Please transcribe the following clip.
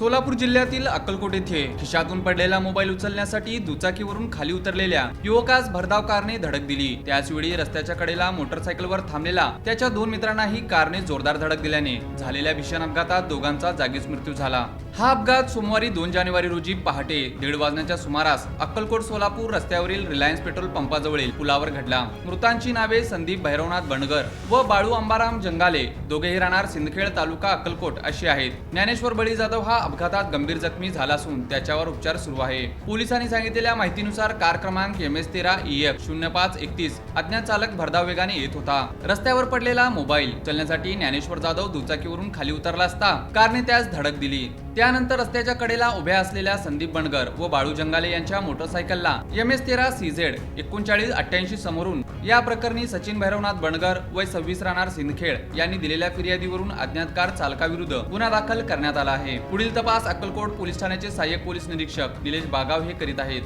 सोलापूर जिल्ह्यातील अक्कलकोट येथे खिशातून पडलेला मोबाईल उचलण्यासाठी दुचाकीवरून खाली उतरलेल्या युवकास भरधाव कारने धडक दिली. त्याचवेळी रस्त्याच्या कडेला मोटरसायकलवर थांबलेला त्याच्या दोन मित्रांनाही कारने जोरदार धडक दिल्याने झालेल्या भीषण अपघातात दोघांचा जागीच मृत्यू झाला. हा अपघात सोमवारी दोन जानेवारी रोजी पहाटे दीड वाजण्याच्या सुमारास अक्कलकोट सोलापूर रस्त्यावरील रिलायन्स पेट्रोल पंपाजवळील पुलावर घडला. मृतांची नावे संदीप भैरवनाथ बणगर व बाळू अंबाराम जंगाले. दोघेही राहणार सिंदखेड तालुका अक्कलकोट अशी आहेत. ज्ञानेश्वर बळी जाधव हा अपघातात गंभीर जखमी झाला असून त्याच्यावर उपचार सुरू आहे. पोलिसांनी सांगितलेल्या माहितीनुसार कार क्रमांक एम एस तेरा ई एफ शून्य पाच एकतीस अज्ञात चालक भरधाव वेगाने येत होता. रस्त्यावर पडलेला मोबाईल चलण्यासाठी ज्ञानेश्वर जाधव दुचाकीवरून खाली उतरला असता कारने त्यास धडक दिली. त्यानंतर रस्त्याच्या कडेला उभ्या असलेल्या संदीप बनगर व बाळू जंगाले यांच्या मोटरसायकलला एम एस तेरा सी झेड एकोणचाळीस अठ्ठ्याऐंशी समोरून. या प्रकरणी सचिन भैरवनाथ बनगर वय सव्वीस राहणार सिंदखेड यांनी दिलेल्या फिर्यादीवरून अज्ञात कार चालकाविरुद्ध गुन्हा दाखल करण्यात आला आहे. पुढील तपास अक्कलकोट पोलीस ठाण्याचे सहाय्यक पोलीस निरीक्षक निलेश बागाव हे करीत आहेत.